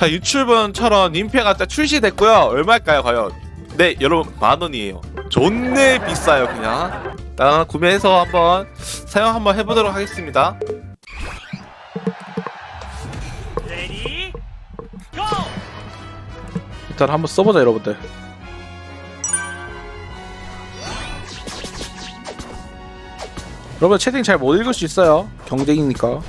자 유출분처럼 님페가 딱 출시됐고요. 얼마일까요 과연? 네 여러분 만원이에요. 존내 비싸요 그냥. 일단 구매해서 한번 사용 한번 해보도록 하겠습니다! 일단 한번 써보자 여러분들. 여러분 채팅 잘 못 읽을 수 있어요. 경쟁이니까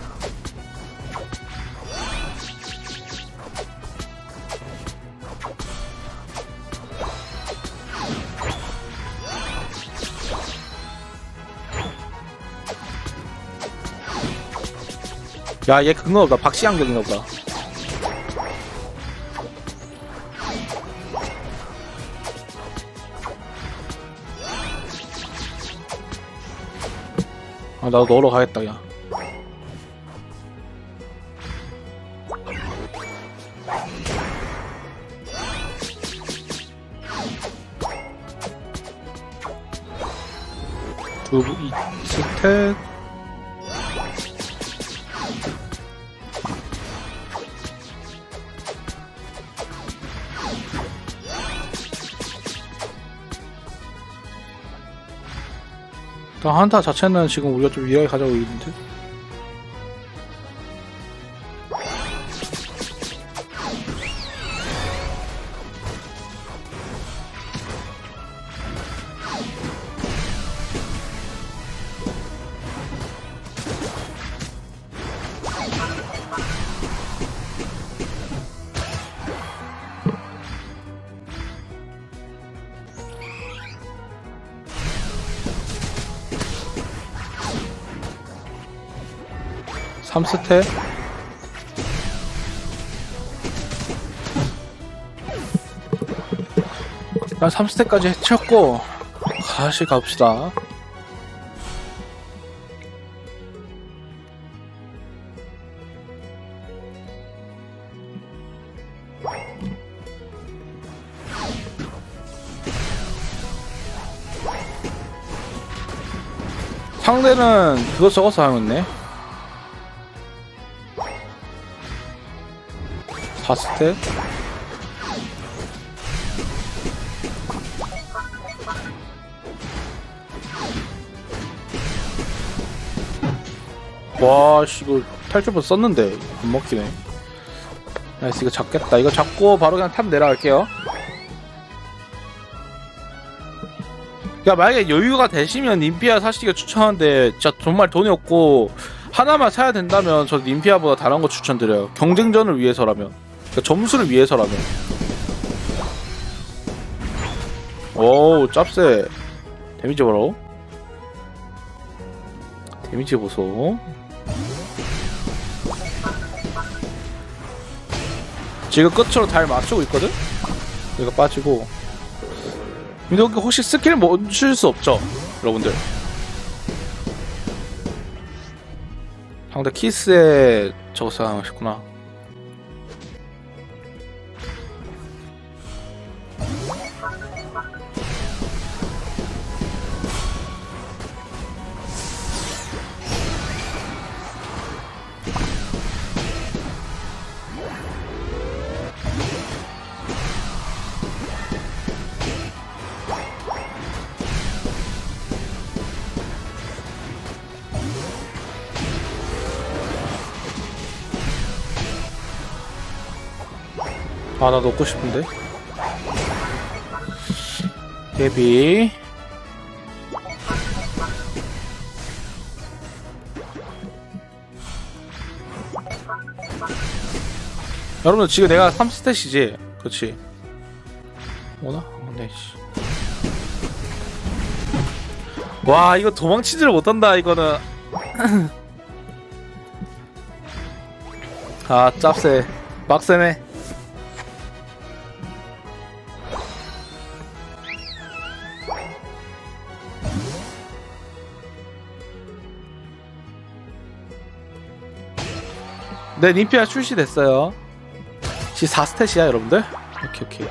야 얘 그거 보다 박시양경인가 보다 아 나도 넣으러 가겠다 야 두부 이 스택 일단 한타 자체는 지금 우리가 좀 유리하게 가져가고 있는데 삼스택 일단 3스택까지 해쳤고 다시 갑시다. 상대는 그거 적어서 하고 있네 4스택 와씨 이거 탈출법 썼는데 안 먹히네. 나이스 이거 잡겠다. 이거 잡고 바로 그냥 탑 내려갈게요. 야 만약에 여유가 되시면 님피아 사시기가 추천하는데 진짜 정말 돈이 없고 하나만 사야 된다면 저 님피아보다 다른 거 추천드려요. 경쟁전을 위해서라면 그러니까 점수를 위해서라면. 오우 짭세 데미지 봐라 데미지 보소. 지금 끝으로 달 맞추고 있거든? 이거 빠지고. 근데 혹시 스킬 멈출 수 없죠? 여러분들. 상대 키스에 저거 사용하셨구나 아나 넣고 싶은데? 데비. 여러분들 지금 내가 3스탯이지? 그렇지. 오나? 어, 네 씨. 와 이거 도망치지를 못한다 이거는. 아 짭세 빡세네 네, 님피아 출시됐어요. 지 4스탯이야, 여러분들. 오케이, 오케이.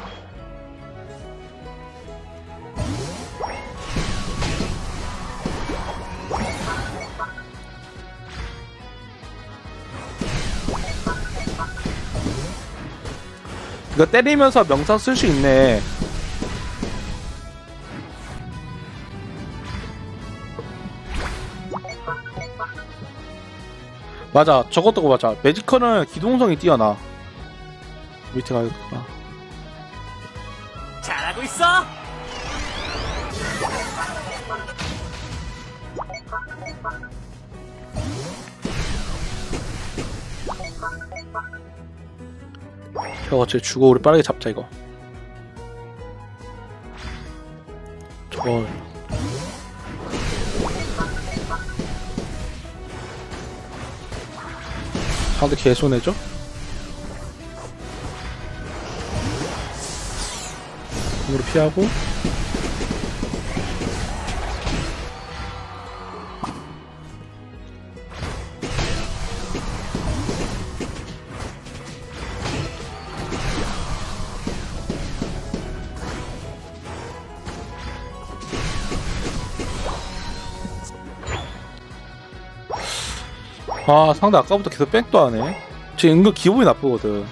이거 때리면서 명상 쓸수 있네. 맞아, 저것도 맞아. 매지컬은 기동성이 뛰어나. 밑에 가겠구나. 잘하고 있어. 저거 쟤 주고 우리 빠르게 잡자 이거. 저거 상대 개손해죠? 으로 피하고 아 상대 아까부터 계속 백도 하네 쟤 은근 기분이 나쁘거든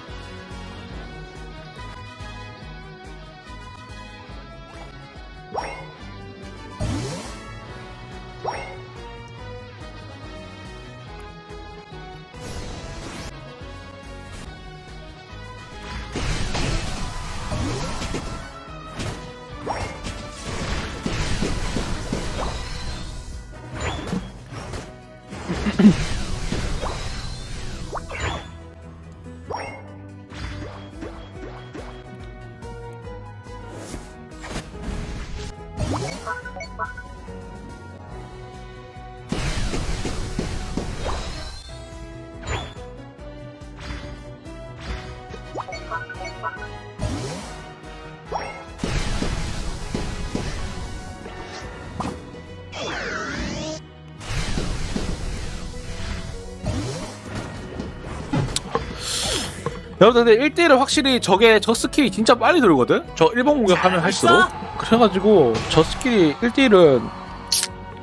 여러분 근데 1대1은 확실히 저게 저 스킬이 진짜 빨리 돌거든? 저 1번 공격하면 할수록. 그래가지고 저 스킬이 1대1은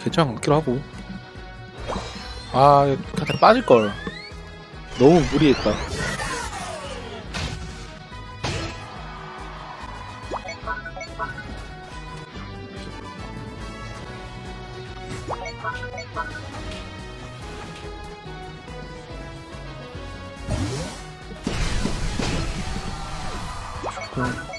괜찮은 것 같기도 하고. 아 한테 빠질걸. 너무 무리했다 So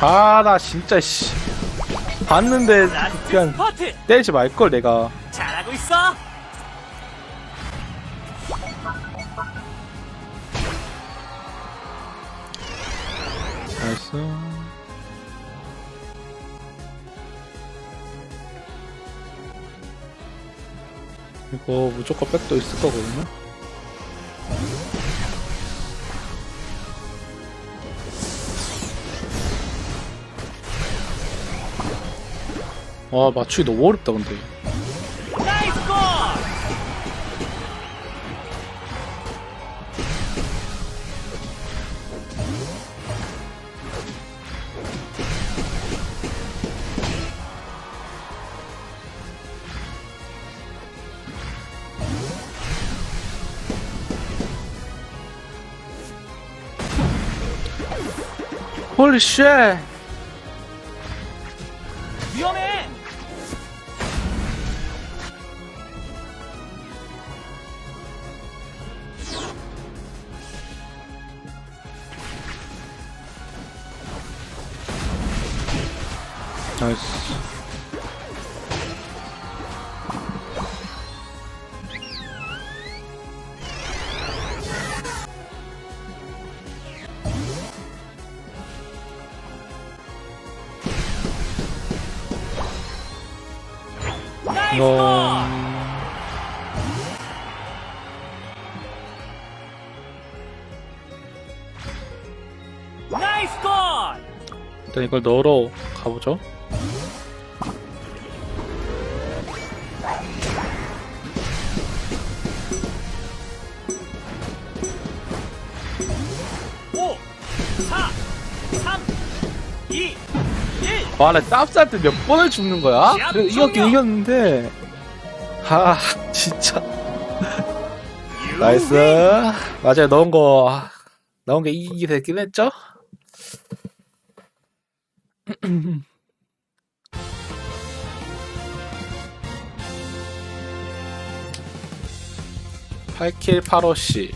아 나 진짜 씨 봤는데 그냥 스파트. 때리지 말걸 내가 잘하고 있어. 나이스 이거 무조건 백도 있을 거거든요 와 맞추기 너무 어렵다 근데 나이스 골. 홀리 쉣 나이스 이거. 일단 이걸 넣으러 가보죠. 와, 나 짭짤 때몇 번을 죽는 거야? 야, 그래, 이겼긴! 이겼는데. 아, 진짜. 나이스. 맞아요, 넣은 거. 넣은 게 이기게 됐긴 했죠? 팔킬 8호씨